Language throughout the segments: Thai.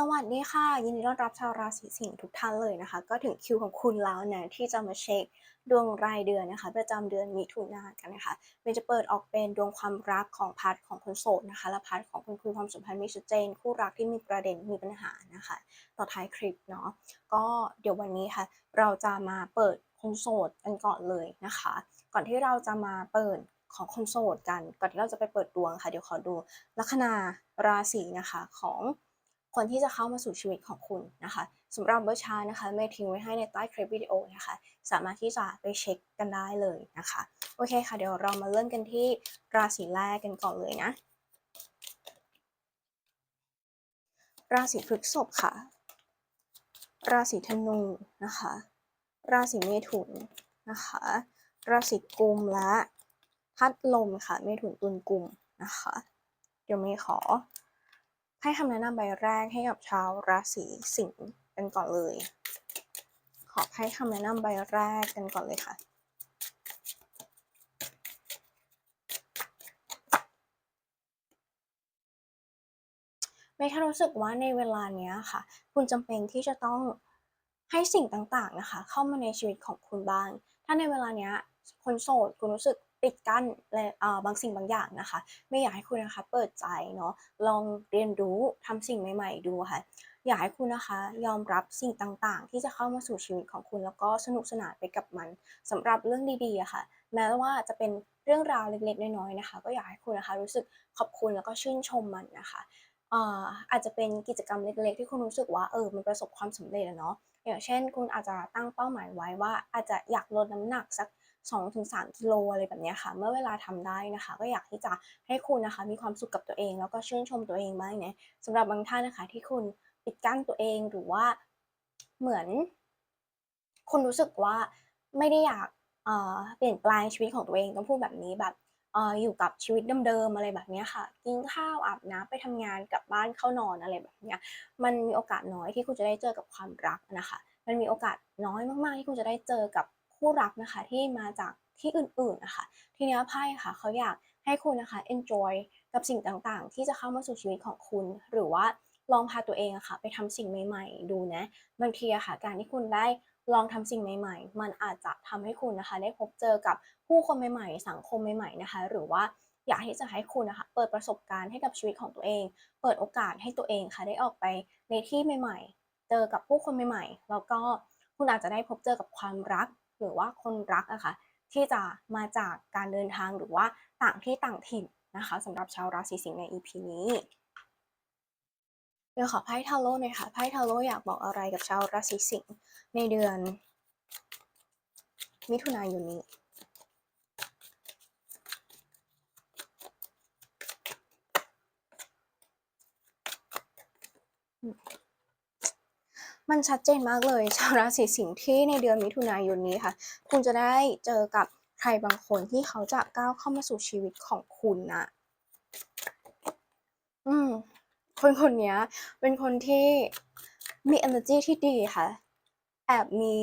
สวัสดีค่ะ ยินดีต้อนรับชาวราศีสิงห์ทุกท่านเลยนะคะ ก็ถึงคิวของคุณแล้วนะ ที่จะมาเช็คดวงรายเดือนนะคะ ประจำเดือนมิถุนายนกันนะคะมย์จะเปิดออกเป็นดวงความรักของพาร์ทของคนโสดนะคะ และพาร์ทของคนคุยความสัมพันธ์ม่ชัดเจน คู่รักที่มีประเด็นมีปัญหานะคะ ต่อท้ายคลิปเนาะก็เดี๋ยววันนี้ค่ะ เราจะมาเปิดคนโสดกันก่อนเลยนะคะ ก่อนที่เราจะมาเปิดของคนโสดกัน ก่อนที่เราจะไปเปิดดวงค่ะ เดี๋ยวขอดูลัคนาราศีนะคะของ คนที่จะเข้ามาสู่ชีวิตของคุณนะคะสำหรับเบอร์ชานะคะเมย์ทิ้งไว้ให้ในใต้คลิปวิดีโอนะคะ สามารถที่จะไปเช็คกันได้เลยนะคะ โอเคค่ะ เดี๋ยวเรามาเริ่มกันที่ราศีแรกกันก่อนเลยนะ ราศีพฤษภค่ะ ราศีธนูนะคะ ราศีเมถุนนะคะ ราศีกุมและพัดลมค่ะเมถุนตุลกุมนะคะ เดี๋ยวเมย์ขอ ให้คำแนะนำใบแรกให้กับชาวราศีสิงห์กันก่อนเลย ขอให้คำแนะนำใบแรกกันก่อนเลยค่ะไม่แค่รู้สึกว่าในเวลาเนี้ยค่ะ คุณจำเป็นที่จะต้องให้สิ่งต่างๆนะคะ เข้ามาในชีวิตของคุณบ้าง ถ้าในเวลาเนี้ยคนโสดคุณรู้สึก ปิดกั้นและบางสิ่งบางอย่างนะคะ ไม่อยากให้คุณนะคะเปิดใจเนาะลองเรียนรู้ทำสิ่งใหม่ ๆ ดูค่ะอยากให้คุณนะคะยอมรับสิ่งต่างๆ ที่จะเข้ามาสู่ชีวิตของคุณแล้วก็สนุกสนานไปกับมันสำหรับเรื่องดีๆะค่ะ แม้ว่าจะเป็นเรื่องราวเล็กๆ น้อยๆนะคะ ก็อยากให้คุณนะคะรู้สึกขอบคุณแล้วก็ชื่นชมมันนะคะอาจจะเป็นกิจกรรมเล็กๆ ที่คุณรู้สึกว่าเออมันประสบความสำเร็จอะเนาะอย่างเช่น คุณอาจจะตั้งเป้าหมายไว้ว่าอาจจะอยากลดน้ำหนักสัก 2-3กิโลอะไรแบบนี้ค่ะ เมื่อเวลาทำได้นะคะ ก็อยากที่จะให้คุณนะคะ มีความสุขกับตัวเอง แล้วก็ชื่นชมตัวเองบ้างนะสำหรับบางท่านนะคะ ที่คุณปิดกั้นตัวเองหรือว่าเหมือน คุณรู้สึกว่าไม่ได้อยากเปลี่ยนแปลงชีวิตของตัวเองต้องพูดแบบนี้แบบอยู่กับชีวิตเดิมๆอะไรแบบนี้ค่ะ กินข้าวอาบน้ำไปทำงานกลับบ้านเข้านอนอะไรแบบนี้มันมีโอกาสน้อยที่คุณจะได้เจอกับความรักนะคะ มันมีโอกาสน้อยมากๆที่คุณจะได้เจอกับ คู่รักนะคะที่มาจากที่อื่นๆนะคะทีนี้ไพ่ค่ะเขาอยากให้คุณนะคะ enjoy กับสิ่งต่างๆ ที่จะเข้ามาสู่ชีวิตของคุณ หรือว่าลองพาตัวเองอะค่ะไปทำสิ่งใหม่ ๆ ดูนะบางทีอะค่ะการที่คุณได้ลองทำสิ่งใหม่ ๆ มันอาจจะทำให้คุณนะคะ ได้พบเจอกับผู้คนใหม่ ๆ สังคมใหม่ๆนะคะ หรือว่าอยากที่จะให้คุณนะคะ เปิดประสบการณ์ให้กับชีวิตของตัวเอง เปิดโอกาสให้ตัวเองค่ะ ได้ออกไปในที่ใหม่ ๆ เจอกับผู้คนใหม่ ๆ แล้วก็คุณอาจจะได้พบเจอกับความรัก หรือว่าคนรักอะค่ะที่จะมาจากการเดินทางหรือว่าต่างที่ต่างถิ่นนะคะสำหรับชาวราศีสิงห์ใน EP นี้เดี๋ยวขอไพ่ทาโร่หน่อยค่ะไพ่ทาโร่อยากบอกอะไรกับชาวราศีสิงห์ในเดือน มิถุนายนนี้มั มันชัดเจนมากเลย ชาวราศีสิงห์ที่ในเดือนมิถุนายนนี้ค่ะ คุณจะได้เจอกับใครบางคนที่เขาจะก้าวเข้ามาสู่ชีวิตของคุณนะอืม คนคนนี้เป็นคนที่มี energy ที่ดีค่ะ แอบมี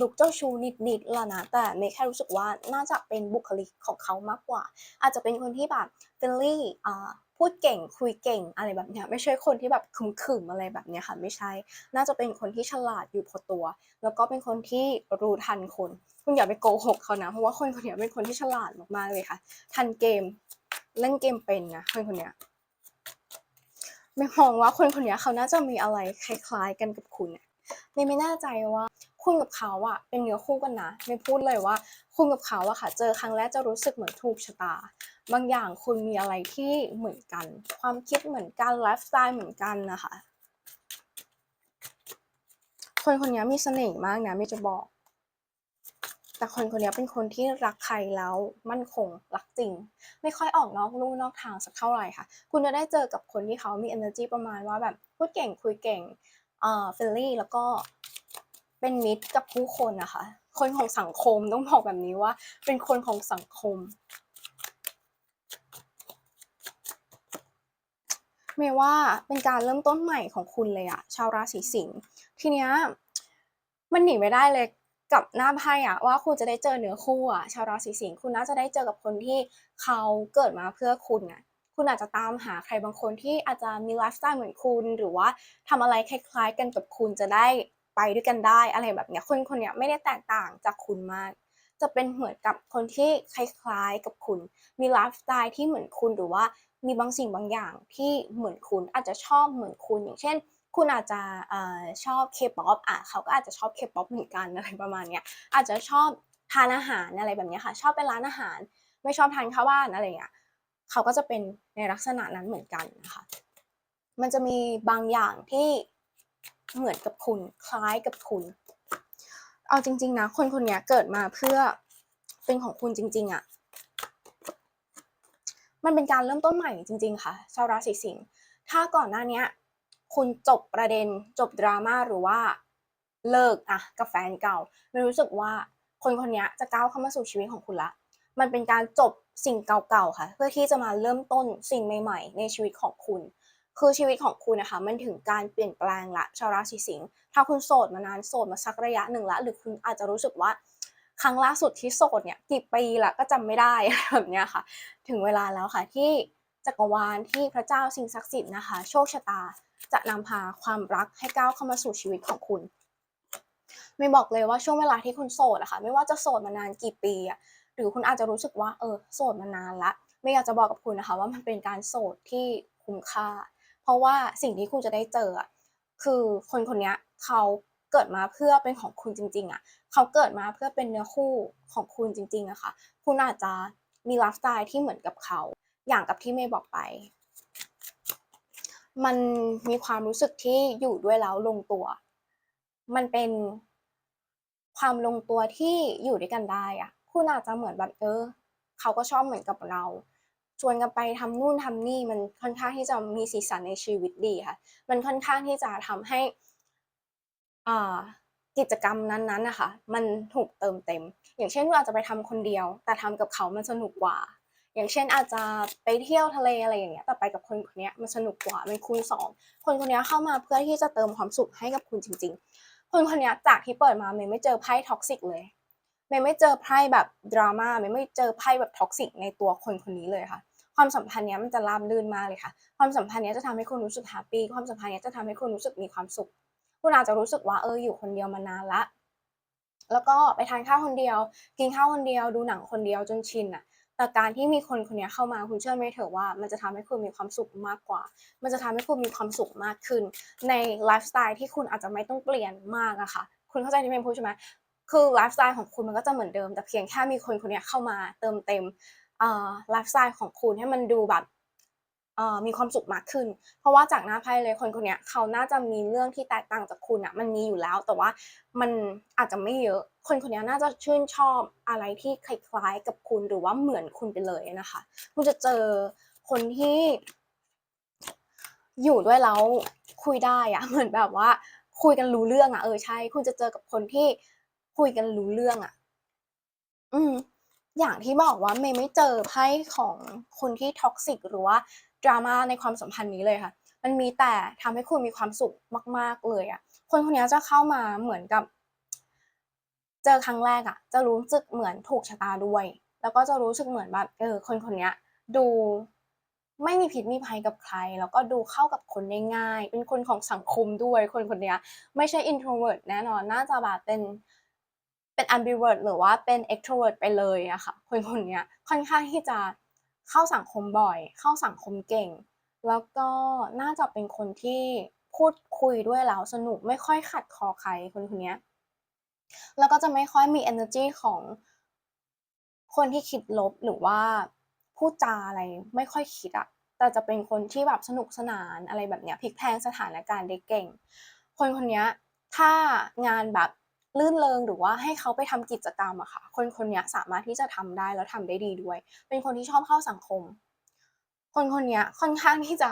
ลุกเจ้าชู้นิดๆแล้วนะ แต่เมย์แค่รู้สึกว่าน่าจะเป็นบุคลิกของเขามากกว่า อาจจะเป็นคนที่แบบเฟรนลี่อ่า พูดเก่งคุยเก่งอะไรแบบเนี้ยไม่ใช่คนที่แบบขึมๆอะไรแบบเนี้ยค่ะไม่ใช่ น่าจะเป็นคนที่ฉลาดอยู่พอตัว แล้วก็เป็นคนที่รู้ทันคน คุณอย่าไปโกหกเขานะ เพราะว่าคนคนนี้เป็นคนที่ฉลาดมากๆเลยค่ะ ทันเกมเล่นเกมเป็นนะคนคนเนี้ยไม่มองว่าคนคนนี้เขาน่าจะมีอะไรคล้าย ๆ กันกับคุณเไม่ไม่แน่ใจว่า คุณกับเขาอะเป็นเนื้อคู่กันนะไม่พูดเลยว่า คุณกับเขาอะค่ะ เจอครั้งแรกจะรู้สึกเหมือนถูกชะตา บางอย่างคุณมีอะไรที่เหมือนกัน ความคิดเหมือนกันไลฟ์สไตล์เหมือนกันนะคะ คนคนนี้มีเสน่ห์มากนะไม่จะบอก แต่คนคนนี้เป็นคนที่รักใครแล้วมั่นคงรักจริง ไม่ค่อยออกนอกลู่นอกทางสักเท่าไหร่ค่ะ คุณจะได้เจอกับคนที่เขามี energy ประมาณว่าแบบพูดเก่งคุยเก่ง อ่อเฟลลี่แล้วก็เป็นมิตรกับผู้คนนะคะ คนของสังคมต้องบอกแบบนี้ว่า เป็นคนของสังคม เมว่าเป็นการเริ่มต้นใหม่ของคุณเลยอะชาวราศีสิงห์ทีเนี้ยมันหนีไม่ได้เลยกับหน้าไพ่อะว่าคุณจะได้เจอเนื้อคู่อะชาวราศีสิงห์คุณน่าจะได้เจอกับคนที่เขาเกิดมาเพื่อคุณอะ คุณอาจจะตามหาใครบางคนที่อาจจะมีไลฟ์สไตล์เหมือนคุณ หรือว่าทำอะไรคล้ายๆกันกับคุณจะได้ไปด้วยกันได้อะไรแบบเนี้ยคนคนเนี้ยไม่ได้แตกต่างจากคุณมาก จะเป็นเหมือนกับคนที่คล้ายๆกับคุณ มีไลฟ์สไตล์ที่เหมือนคุณหรือว่ามีบางสิ่งบางอย่างที่เหมือนคุณอาจจะชอบเหมือนคุณอย่างเช่น คุณอาจจะเอ่อชอบ K-pop อะเขาก็อาจจะชอบ K-pop เหมือนกันอะไรประมาณเนี้ยอาจจะชอบทานอาหารอะไรแบบเนี้ยค่ะ ชอบไปร้านอาหาร ไม่ชอบทานข้าวบ้านอะไรเงี้ย เขาก็จะเป็นในลักษณะนั้นเหมือนกันนะคะ มันจะมีบางอย่างที่เหมือนกับคุณคล้ายกับคุณ เอาจริง ๆ นะ คนคนนี้เกิดมาเพื่อเป็นของคุณจริง ๆอะ มันเป็นการเริ่มต้นใหม่จริง ๆ ค่ะ ชาวราศีสิงห์ ถ้าก่อนหน้านี้คุณจบประเด็นจบดราม่าหรือว่าเลิกอะกับแฟนเก่าไม่รู้สึกว่าคนคนนี้จะก้าวเข้ามาสู่ชีวิตของคุณละ มันเป็นการจบ สิ่งเก่าๆค่ะ เพื่อที่จะมาเริ่มต้นสิ่งใหม่ ๆ ในชีวิตของคุณ คือชีวิตของคุณนะคะมันถึงการเปลี่ยนแปลงละชาวราศีสิงห์ถ้าคุณโสดมานานโสดมาสักระยะหนึ่งละหรือคุณอาจจะรู้สึกว่าครั้งล่าสุดที่โสดเนี่ยกี่ปีละก็จำไม่ได้แบบเนี้ยค่ะ ถึงเวลาแล้วค่ะที่จักรวาลที่พระเจ้าสิ่งศักดิ์สิทธิ์นะคะ โชคชะตาจะนำพาความรักให้ก้าวเข้ามาสู่ชีวิตของคุณไม่บอกเลยว่าช่วงเวลาที่คุณโสดอะค่ะไม่ว่าจะโสดมานานกี่ปีอะ หรือคุณอาจจะรู้สึกว่าเออโสดมานานละไม่อยากจะบอกกับคุณนะคะว่ามันเป็นการโสดที่คุ้มค่า เพราะว่าสิ่งที่คุณจะได้เจอคือคนคนนี้เขาเกิดมาเพื่อเป็นของคุณจริง ๆอะเขาเกิดมาเพื่อเป็นเนื้อคู่ของคุณจริงๆอะค่ะคุณอาจจะมีไลฟ์สไตล์ที่เหมือนกับเขาอย่างกับที่เมย์บอกไป มันมีความรู้สึกที่อยู่ด้วยแล้วลงตัว มันเป็นความลงตัวที่อยู่ด้วยกันได้อะ คุณอาจจะเหมือนแบบเออเขาก็ชอบเหมือนกับเราชวนกันไปทำนู่นทำนี่มันค่อนข้างที่จะมีสีสันในชีวิตดีค่ะ มันค่อนข้างที่จะทำให้อ่ากิจกรรมนั้นๆนะคะมันถูกเติมเต็ม อย่างเช่นคุณอาจจะไปทำคนเดียว แต่ทำกับเขามันสนุกกว่า อย่างเช่นอาจจะไปเที่ยวทะเลอะไรอย่างเงี้ยแต่ไปกับคนคนนี้มันสนุกกว่ามันคูณสองคนคนนี้เข้ามาเพื่อที่จะเติมความสุขให้กับคุณจริง ๆ คนคนนี้จากที่เปิดมาเมย์ไม่เจอไพ่ท็อกซิกเลย เมย์ไม่เจอไพ่แบบดราม่าเมย์ไม่เจอไพ่แบบท็อกซิกในตัวคนคนนี้เลยค่ะ ความสัมพันธ์เนี้ยมันจะราบรื่นมากเลยค่ะ ความสัมพันธ์เนี้ยจะทำให้คุณรู้สึกแฮปปี้ความสัมพันธ์เนี้ยจะทำให้คุณรู้สึกมีความสุข คุณอาจจะรู้สึกว่าเอออยู่คนเดียวมานานละ แล้วก็ไปทานข้าวคนเดียว กินข้าวคนเดียว ดูหนังคนเดียวจนชินอะแต่การที่มีคนคนนี้เข้ามาคุณเชื่อไหมเถอะว่ามันจะทำให้คุณมีความสุขมากกว่า มันจะทำให้คุณมีความสุขมากขึ้น ในไลฟ์สไตล์ที่คุณอาจจะไม่ต้องเปลี่ยนมากอะค่ะ คุณเข้าใจที่เมย์พูดใช่ไหม คือไลฟ์สไตล์ของคุณมันก็จะเหมือนเดิม แต่เพียงแค่มีคนคนนี้เข้ามาเติมเต็มไลฟ์สไตล์ของคุณให้มันดูแบบมีความสุขมากขึ้น เพราะว่าจากหน้าไพ่เลยคนคนนี้เขาน่าจะมีเรื่องที่แตกต่างจากคุณอะมันมีอยู่แล้ว แต่ว่ามันอาจจะไม่เยอะ คนคนนี้น่าจะชื่นชอบอะไรที่คล้ายๆกับคุณหรือว่าเหมือนคุณไปเลยนะคะ คุณจะเจอคนที่อยู่ด้วยแล้วคุยได้อะเหมือนแบบว่าคุยกันรู้เรื่องอะเออใช่ คุณจะเจอกับคนที่ คุยกันรู้เรื่องอะอืม อย่างที่บอกว่าเมย์ไม่เจอไพ่ของคนที่ท็อกซิกหรือว่าดราม่าในความสัมพันธ์นี้เลยค่ะ มันมีแต่ทำให้คุณมีความสุขมาก ๆเลยอะคนคนนี้จะเข้ามาเหมือนกับ เจอครั้งแรกอะจะรู้สึกเหมือนถูกชะตาด้วย แล้วก็จะรู้สึกเหมือนแบบเออ คนคนนี้ดูไม่มีพิษมีภัยกับใคร แล้วก็ดูเข้ากับคนได้ง่าย เป็นคนของสังคมด้วยคนคนนี้ไม่ใช่ introvert แน่นอน น่าจะแบบเป็น เป็น ambivert หรือว่าเป็น extrovert ไปเลยอะค่ะคนคนนี้ค่อนข้างที่จะเข้าสังคมบ่อย เข้าสังคมเก่ง แล้วก็น่าจะเป็นคนที่พูดคุยด้วยแล้วสนุกไม่ค่อยขัดคอใครคนคนนี้แล้วก็จะไม่ค่อยมี energy ของคนที่คิดลบหรือว่าพูดจาอะไรไม่ค่อยคิดอะแต่จะเป็นคนที่แบบสนุกสนานอะไรแบบเนี้ยพลิกแพลงสถานการณ์ได้เก่ง คนคนนี้ถ้างานแบบ ลื่นเริงหรือว่าให้เขาไปทำกิจกรรมอะค่ะ คนคนนี้สามารถที่จะทำได้แล้วทำได้ดีด้วย เป็นคนที่ชอบเข้าสังคม คนคนนี้ค่อนข้างที่จะ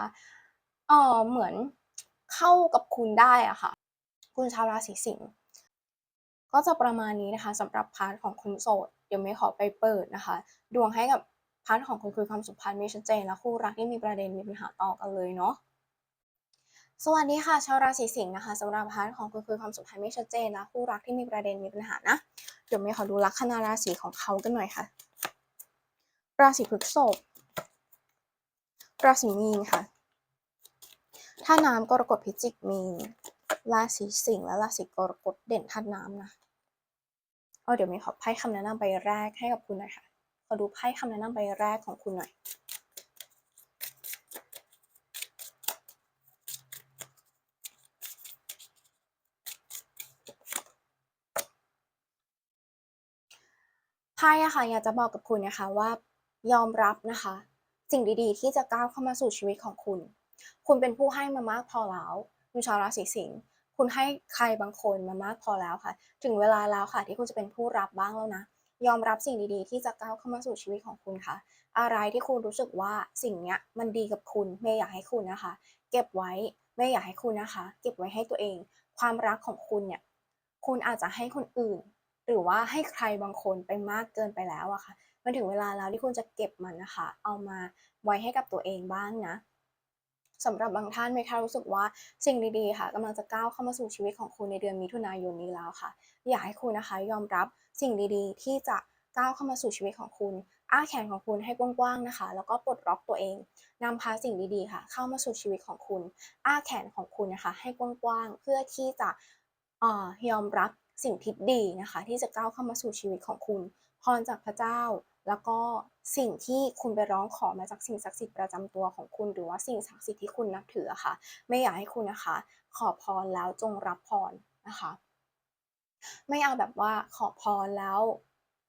เอ่อเหมือนเข้ากับคุณได้อะค่ะ คุณชาวราศีสิงห์ก็จะประมาณนี้นะคะสำหรับพาร์ทของคนโสดเดี๋ยวไม่ขอไปเปิดนะคะ ดวงให้กับพาร์ทของคนคุยความสัมพันธ์ไม่ชัดเจนและคู่รักที่มีประเด็นมีปัญหาต่อกันเลยเนาะ สวัสดีค่ะ ชาวราศีสิงห์นะคะสำหรับพาร์ทของคนคุยความสัมพันธ์ไม่ชัดเจนและคู่รักที่มีประเด็นมีปัญหานะเดี๋ยวไม่ขอดูลัคนาราศีของเขากันหน่อยค่ะ ราศีพฤษภราศีมีนค่ะถ้าน้ำกรกฎพิจิกมีนราศีสิงห์และราศีกรกฎเด่นธาตุน้ำนะเอาเดี๋ยวมีขอไพ่คำแนะนำใบแรกให้กับคุณหน่อยค่ะขอดูไพ่คำแนะนำใบแรกของคุณหน่อย ไพ่อะค่ะอยากจะบอกกับคุณนะคะว่ายอมรับนะคะ สิ่งดีๆ ที่จะก้าวเข้ามาสู่ชีวิตของคุณ คุณเป็นผู้ให้มามากพอแล้วคุณชาวราศีสิงห์คุณให้ใครบางคนมามากพอแล้วค่ะ ถึงเวลาแล้วค่ะ ที่คุณจะเป็นผู้รับบ้างแล้วนะ ยอมรับสิ่งดีๆ ที่จะก้าวเข้ามาสู่ชีวิตของคุณค่ะ อะไรที่คุณรู้สึกว่าสิ่งเนี้ยมันดีกับคุณไม่อยากให้คุณนะคะ เก็บไว้ไม่อยากให้คุณนะคะ เก็บไว้ให้ตัวเอง ความรักของคุณเนี่ยคุณอาจจะให้คนอื่น หรือว่าให้ใครบางคนไปมากเกินไปแล้วอะค่ะมันถึงเวลาแล้วที่คุณจะเก็บมันนะคะ เอามาไว้ให้กับตัวเองบ้างนะสำหรับบางท่านเมค่ะรู้สึกว่าสิ่งดีๆค่ะกำลังจะก้าวเข้ามาสู่ชีวิตของคุณในเดือนมิถุนายนนี้แล้วค่ะ อยากให้คุณนะคะยอมรับสิ่งดีๆ ที่จะก้าวเข้ามาสู่ชีวิตของคุณ อ้าแขนของคุณให้กว้างๆนะคะ แล้วก็ปลดล็อกตัวเองนำพาสิ่งดีๆค่ะ เข้ามาสู่ชีวิตของคุณ อ้าแขนของคุณนะคะ ให้กว้างๆเพื่อที่จะอ่อยอมรับ สิ่งที่ดีนะคะ ที่จะก้าวเข้ามาสู่ชีวิตของคุณ พรจากพระเจ้า แล้วก็สิ่งที่คุณไปร้องขอมาจากสิ่งศักดิ์สิทธิ์ประจำตัวของคุณ หรือว่าสิ่งศักดิ์สิทธิ์ที่คุณนับถือะค่ะ ไม่อยากให้คุณนะคะ ขอพรแล้วจงรับพรนะคะ ไม่เอาแบบว่าขอพรแล้ว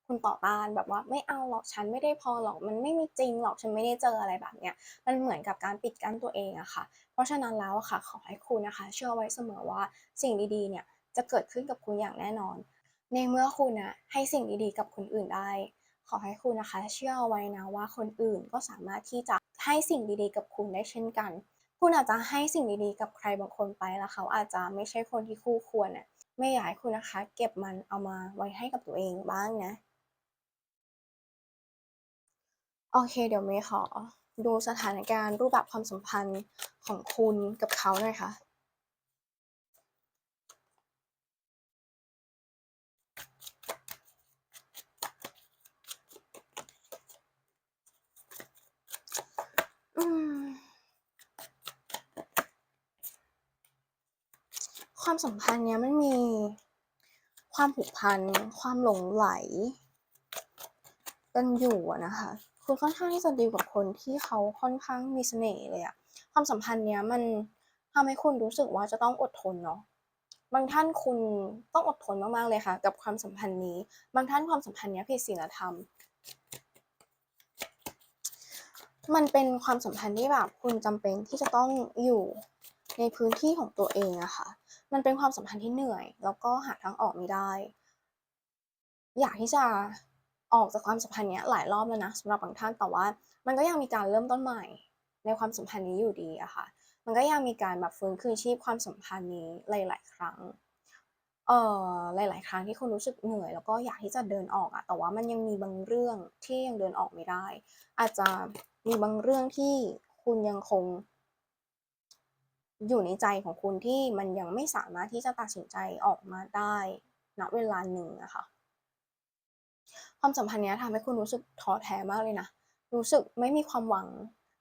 คุณต่อต้านแบบว่าไม่เอาหรอกฉันไม่ได้พรหรอกมันไม่มีจริงหรอกฉันไม่ได้เจออะไรแบบเนี้ยมันเหมือนกับการปิดกั้นตัวเองอะค่ะ เพราะฉะนั้นแล้วอะค่ะขอให้คุณนะคะ เชื่อไว้เสมอว่าสิ่งดีๆเนี่ย จะเกิดขึ้นกับคุณอย่างแน่นอน ในเมื่อคุณนะให้สิ่งดีๆ กับคนอื่นได้ ขอให้คุณนะคะ เชื่อเอาไว้นะว่าคนอื่นก็สามารถที่จะให้สิ่งดีๆ กับคุณได้เช่นกัน คุณอาจจะให้สิ่งดีๆ กับใครบางคนไปแล้วเขาอาจจะไม่ใช่คนที่คู่ควรน่ะไม่อยากให้คุณนะคะ เก็บมันเอามาไว้ให้กับตัวเองบ้างนะ โอเค เดี๋ยวเมย์ขอดูสถานการณ์รูปแบบความสัมพันธ์ของคุณกับเขาหน่อยค่ะ อืม ความสัมพันธ์เนี้ยมันมีความผูกพัน ความหลงไหล กันอยู่นะคะ คุณค่อนข้างที่จะดีลกับคนที่เขาค่อนข้างมีเสน่ห์เลยอะความสัมพันธ์เนี้ยมันทำให้คุณรู้สึกว่าจะต้องอดทนเนาะ บางท่านคุณต้องอดทนมากๆเลยค่ะ กับความสัมพันธ์นี้ บางท่านความสัมพันธ์เนี้ยผิดศีลธรรม มันเป็นความสัมพันธ์ที่แบบคุณจำเป็นที่จะต้องอยู่ในพื้นที่ของตัวเองอะค่ะ มันเป็นความสัมพันธ์ที่เหนื่อย แล้วก็หาทางออกไม่ได้ อยากที่จะออกจากความสัมพันธ์เนี้ยหลายรอบแล้วนะสำหรับบางท่านแต่ว่า มันก็ยังมีการเริ่มต้นใหม่ ในความสัมพันธ์นี้อยู่ดีอะค่ะ มันก็ยังมีการแบบฟื้นคืนชีพความสัมพันธ์นี้หลาย ๆ ครั้งเอ่อหลาย ๆ ครั้งที่คุณรู้สึกเหนื่อย แล้วก็อยากที่จะเดินออกอะแต่ว่ามันยังมีบางเรื่องที่ยังเดินออกไม่ได้ อาจจะมีบางเรื่องที่คุณยังคง อยู่ในใจของคุณที่มันยังไม่สามารถที่จะตัดสินใจออกมาได้ณเวลาหนึ่งอะค่ะความสัมพันธ์เนี้ยทำให้คุณรู้สึกท้อแท้มากเลยนะ รู้สึกไม่มีความหวัง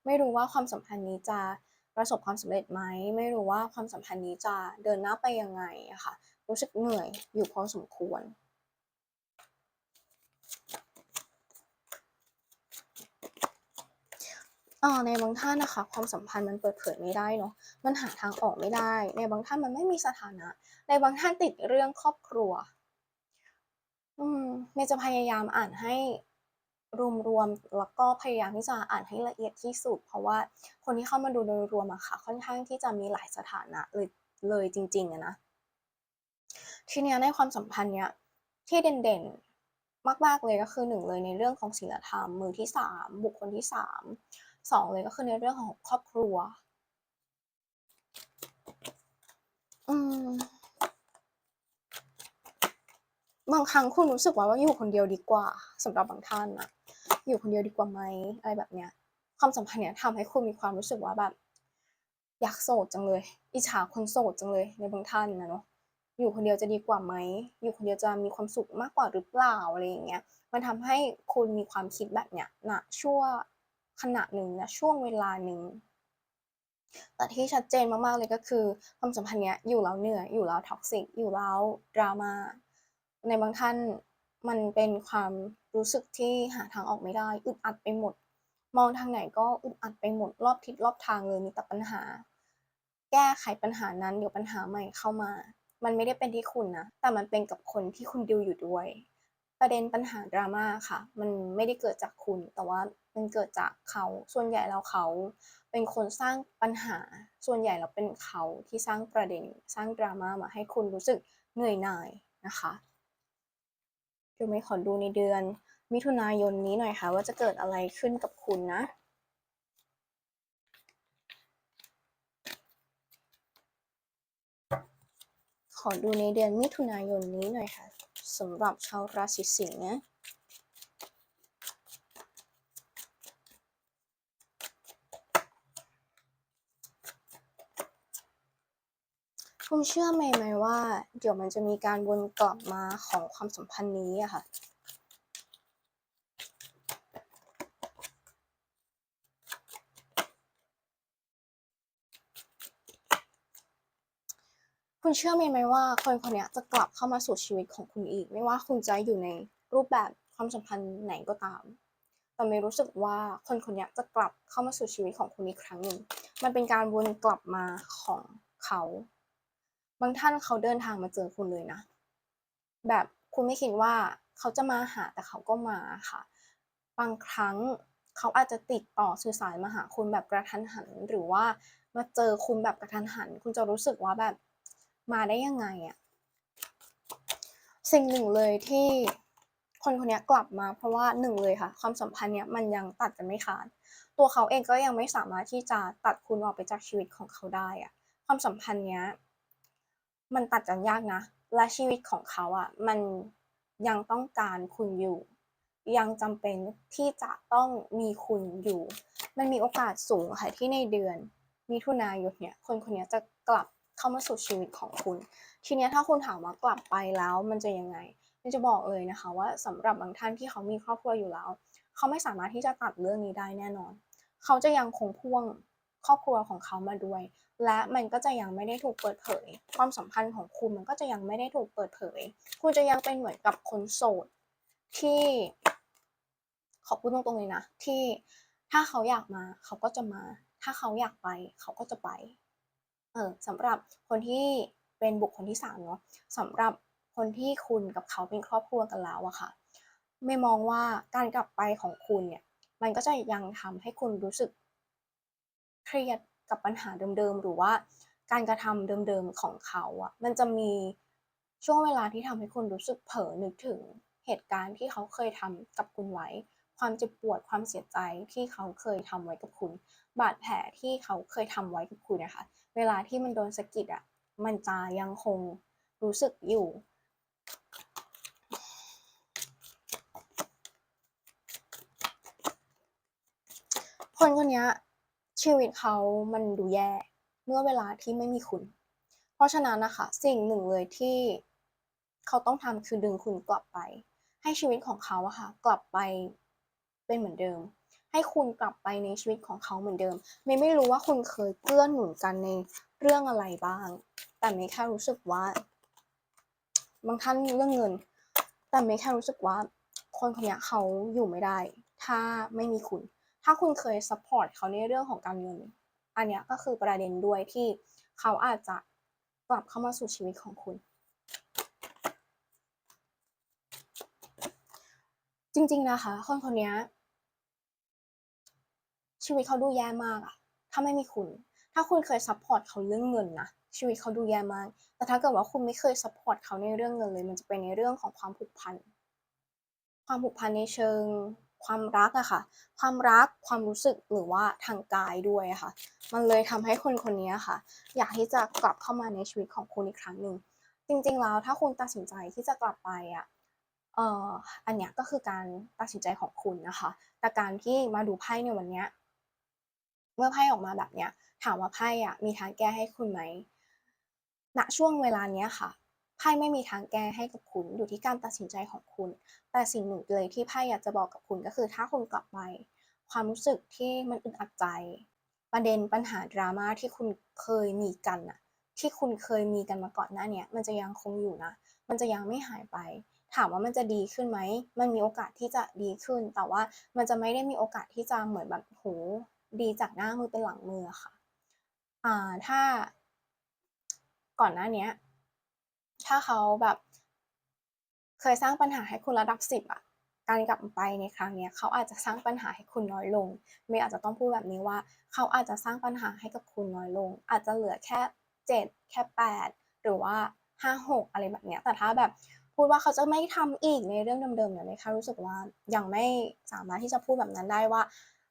ไม่รู้ว่าความสัมพันธ์นี้จะประสบความสำเร็จไหม ไม่รู้ว่าความสัมพันธ์นี้จะเดินหน้าไปยังไงอะค่ะ รู้สึกเหนื่อยอยู่พอสมควร เอ่อ ในบางท่านนะคะ ความสัมพันธ์มันเปิดเผยไม่ได้เนาะมันหาทางออกไม่ได้ ในบางท่านมันไม่มีสถานะ ในบางท่านติดเรื่องครอบครัว อืมเมย์จะพยายามอ่านให้รวมๆแล้วก็พยายามที่จะอ่านให้ละเอียดที่สุด เพราะว่าคนที่เข้ามาดูโดยรวมอะค่ะ ค่อนข้างที่จะมีหลายสถานะเลยเลยจริงๆอะนะทีเนี้ยในความสัมพันธ์เนี้ยที่เด่นๆมากๆเลยก็คือ1เลยในเรื่องของศีลธรรมมือที่3บุคคลที่สาม 3 2เลยก็คือในเรื่องของครอบครัว อืมบางครั้งคุณรู้สึกว่าว่าอยู่คนเดียวดีกว่าสำหรับบางท่านน่ะอยู่คนเดียวดีกว่าไหมอะไรแบบเนี้ย ความสัมพันธ์เนี้ยทำให้คุณมีความรู้สึกว่าแบบ อยากโสดจังเลย อิจฉาคนโสดจังเลยในบางท่านอะเนาะอยู่คนเดียวจะดีกว่าไหมอยู่คนเดียวจะมีความสุขมากกว่าหรือเปล่าอะไรอย่างเงี้ย มันทำให้คุณมีความคิดแบบเนี้ยณชั่ว ขณะหนึ่งนะช่วงเวลาหนึ่งแต่ที่ชัดเจนมากๆเลยก็คือ ความสัมพันธ์เนี้ยอยู่แล้วเหนื่อยอยู่แล้วท็อกซิกอยู่แล้วดราม่าในบางท่านมันเป็นความรู้สึกที่หาทางออกไม่ได้อึดอัดไปหมด มองทางไหนก็อึดอัดไปหมดรอบทิศรอบทางเลยมีแต่ปัญหา แก้ไขปัญหานั้นเดี๋ยวปัญหาใหม่เข้ามา มันไม่ได้เป็นที่คุณนะแต่มันเป็นกับคนที่คุณดิวอยู่ด้วย ประเด็นปัญหาดราม่าค่ะ มันไม่ได้เกิดจากคุณ แต่ว่ามันเกิดจากเขาส่วนใหญ่แล้วเขา เป็นคนสร้างปัญหา ส่วนใหญ่แล้วเป็นเขาที่สร้างประเด็นสร้างดราม่ามาให้คุณรู้สึกเหนื่อยหน่ายนะคะเดี๋ยวไม่ขอดูในเดือน มิถุนายนนี้หน่อยค่ะว่าจะเกิดอะไรขึ้นกับคุณนะขอดูในเดือนมิถุนายนนี้หน่อยค่ะ สำหรับชาวราศีสิงห์นะคุณเชื่อไหมไหมว่า เดี๋ยวมันจะมีการวนกลับมาของความสัมพันธ์นี้อะค่ะ คุณเชื่อไหมไหมว่าคนคนนี้จะกลับเข้ามาสู่ชีวิตของคุณอีก ไม่ว่าคุณจะอยู่ในรูปแบบความสัมพันธ์ไหนก็ตาม แต่ไม่รู้สึกว่าคนคนนี้จะกลับเข้ามาสู่ชีวิตของคุณอีกครั้งหนึ่ง มันเป็นการวนกลับมาของเขา บางท่านเขาเดินทางมาเจอคุณเลยนะ แบบคุณไม่คิดว่าเขาจะมาหาแต่เขาก็มาค่ะ บางครั้งเขาอาจจะติดต่อสื่อสารมาหาคุณแบบกระทันหัน หรือว่ามาเจอคุณแบบกระทันหัน คุณจะรู้สึกว่าแบบ มาได้ยังไงอะสิ่งหนึ่งเลยที่คนคนนี้กลับมา เพราะว่าหนึ่งเลยค่ะ ความสัมพันธ์เนี้ยมันยังตัดกันไม่ขาดตัวเขาเองก็ยังไม่สามารถที่จะตัดคุณออกไปจากชีวิตของเขาได้อะความสัมพันธ์เนี้ยมันตัดกันยากนะ และชีวิตของเขาอะ่ะมันยังต้องการคุณอยู่ ยังจำเป็นที่จะต้องมีคุณอยู่ มันมีโอกาสสูงค่ะที่ในเดือนมิถุนายนเนี่ยคนคนนี้จะกลับ เข้ามาสู่ชีวิตของคุณ ทีเนี้ยถ้าคุณถามว่ากลับไปแล้วมันจะยังไงมันจะบอกเลยนะคะว่าสำหรับบางท่านที่เขามีครอบครัวอยู่แล้ว เขาไม่สามารถที่จะตัดเรื่องนี้ได้แน่นอน เขาจะยังคงพ่วงครอบครัวของเขามาด้วย และมันก็จะยังไม่ได้ถูกเปิดเผย ความสัมพันธ์ของคุณมันก็จะยังไม่ได้ถูกเปิดเผย คุณจะยังเป็นเหมือนกับคนโสดที่ขอพูดตรงๆเลยนะที่ถ้าเขาอยากมาเขาก็จะมา ถ้าเขาอยากไปเขาก็จะไป เออสำหรับคนที่เป็นบุคคลที่สามเนาะสำหรับคนที่คุณกับเขาเป็นครอบครัวกันแล้วอะค่ะ ไม่มองว่าการกลับไปของคุณเนี่ย มันก็จะยังทำให้คุณรู้สึกเครียดกับปัญหาเดิมๆ หรือว่าการกระทำเดิมๆของเขาอะมันจะมีช่วงเวลาที่ทำให้คุณรู้สึกเผลอนึกถึงเหตุการณ์ที่เขาเคยทำกับคุณไว้ ความเจ็บปวดความเสียใจที่เขาเคยทำไว้กับคุณ บาดแผลที่เขาเคยทำไว้กับคุณนะคะ เวลาที่มันโดนสะกิดอะมันจะยังคงรู้สึกอยู่ คนคนนี้ชีวิตเขามันดูแย่เมื่อเวลาที่ไม่มีคุณ เพราะฉะนั้นนะคะ สิ่งหนึ่งเลยที่เขาต้องทำคือดึงคุณกลับไป ให้ชีวิตของเขาอะค่ะ กลับไปเป็นเหมือนเดิม ให้คุณกลับไปในชีวิตของเขาเหมือนเดิม เมย์ไม่รู้ว่าคุณเคยเกื้อหนุนกันในเรื่องอะไรบ้าง แต่เมย์แค่รู้สึกว่า บางท่านเรื่องเงิน แต่เมย์แค่รู้สึกว่า คนคนนี้เขาอยู่ไม่ได้ ถ้าไม่มีคุณ ถ้าคุณเคยซัพพอร์ตเขาในเรื่องของการเงิน อันนี้ก็คือประเด็นด้วยที่เขาอาจจะกลับเข้ามาสู่ชีวิตของคุณ จริงๆนะคะคนคนนี้ ชีวิตเขาดูแย่มากอะถ้าไม่มีคุณ ถ้าคุณเคยซัพพอร์ตเขาเรื่องเงินนะชีวิตเขาดูแย่มาก แต่ถ้าเกิดว่าคุณไม่เคยซัพพอร์ตเขาในเรื่องเงินเลย มันจะเป็นในเรื่องของความผูกพัน ความผูกพันในเชิง ความรักอะค่ะ ความรัก ความรู้สึก หรือว่าทางกายด้วยค่ะ มันเลยทำให้คนคนนี้ค่ะ อยากที่จะกลับเข้ามาในชีวิตของคุณอีกครั้งหนึ่ง จริงๆ แล้วถ้าคุณตัดสินใจที่จะกลับไปอะเอ่ออันเนี้ยก็คือการตัดสินใจของคุณนะคะ แต่การที่มาดูไพ่ในวันเนี้ย เมื่อไพ่ออกมาแบบเนี้ย ถามว่าไพ่อะมีทางแก้ให้คุณไหมณช่วงเวลาเนี้ยค่ะไพ่ไม่มีทางแก้ให้กับคุณอยู่ที่การตัดสินใจของคุณ แต่สิ่งหนึ่งเลยที่ไพ่อยากจะบอกกับคุณก็คือ ถ้าคุณกลับไป ความรู้สึกที่มันอึดอัดใจ ประเด็นปัญหา drama ที่คุณเคยมีกันน่ะที่คุณเคยมีกันมาก่อนหน้าเนี้ยมันจะยังคงอยู่นะ มันจะยังไม่หายไป ถามว่ามันจะดีขึ้นไหม มันมีโอกาสที่จะดีขึ้น แต่ว่ามันจะไม่ได้มีโอกาสที่จะเหมือนแบบโอ้โฮ ดีจากหน้ามือเป็นหลังมือค่ะ อ่าถ้าก่อนหน้าเนี้ยถ้าเขาแบบเคยสร้างปัญหาให้คุณระดับ10อะการกลับไปในครั้งนี้เขาอาจจะสร้างปัญหาให้คุณน้อยลงเมย์อาจจะต้องพูดแบบนี้ว่า เขาอาจจะสร้างปัญหาให้กับคุณน้อยลง อาจจะเหลือแค่ 7 แค่ 8 หรือว่า 5 6 อะไรแบบเนี้ยแต่ถ้าแบบพูดว่าเขาจะไม่ทำอีกในเรื่องเดิมๆเนี่ยเมย์ค่รู้สึกว่ายังไม่สามารถที่จะพูดแบบนั้นได้ว่า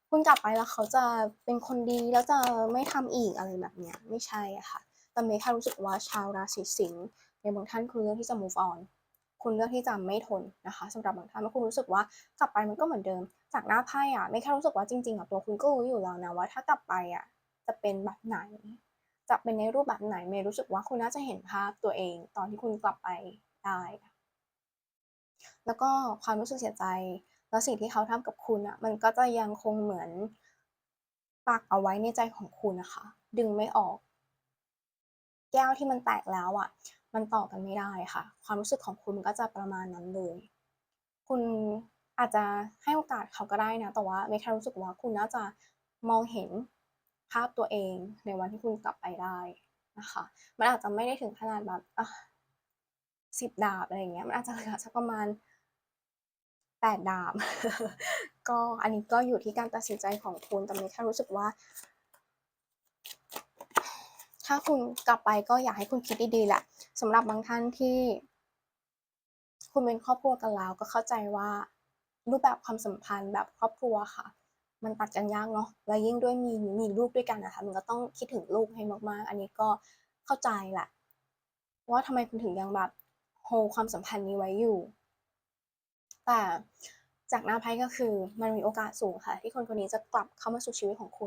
คุณกลับไปแล้วเขาจะเป็นคนดีแล้วจะไม่ทำอีกอะไรแบบเนี้ยไม่ใช่อะค่ะ แต่เมย์แค่รู้สึกว่าชาวราศีสิงห์ในบางท่านคุณเลือกที่จะ move on คุณเลือกที่จะไม่ทนนะคะสำหรับบางท่านแล้วคุณรู้สึกว่ากลับไปมันก็เหมือนเดิม จากหน้าไพ่อะเมย์แค่รู้สึกว่าจริงๆอะตัวคุณก็รู้อยู่แล้วนะว่าถ้ากลับไปอะจะเป็นแบบไหน จะเป็นในรูปแบบไหนเมย์รู้สึกว่าคุณน่าจะเห็นภาพตัวเอง ตอนที่คุณกลับไปได้ แล้วก็ความรู้สึกเสียใจ แล้วสิ่งที่เขาทำกับคุณน่ะมันก็จะยังคงเหมือนปักเอาไว้ในใจของคุณนะคะ ดึงไม่ออก แก้วที่มันแตกแล้วอะมันต่อกันไม่ได้ค่ะ ความรู้สึกของคุณก็จะประมาณนั้นเลย คุณอาจจะให้โอกาสเขาก็ได้นะ แต่ว่าเมย์แค่รู้สึกว่าคุณน่าจะมองเห็นภาพตัวเองในวันที่คุณกลับไปได้นะคะ มันอาจจะไม่ได้ถึงขนาดแบบอา10ดาบอะไรเงี้ย มันอาจจะเหลือสักประมาณ 8 ดาบ ก็อันนี้ก็อยู่ที่การตัดสินใจของคุณ แต่เมย์แค่รู้สึกว่า ถ้าคุณกลับไปก็อยากให้คุณคิดดีๆแหละสำหรับบางท่านที่ คุณเป็นครอบครัวกันแล้วก็เข้าใจว่ารูปแบบความสัมพันธ์แบบครอบครัวค่ะ มันตัดกันยากเนาะแล้วยิ่งด้วยมีมีลูกด้วยกันอะคะมันก็ต้องคิดถึงลูกให้มากๆ อันนี้ก็เข้าใจแหละว่าทำไมคุณถึงยังแบบ hold ความสัมพันธ์นี้ไว้อยู่ แต่จากหน้าไพ่ก็คือมันมีโอกาสสูงค่ะ ที่คนคนนี้จะกลับเข้ามาสู่ชีวิตของคุณ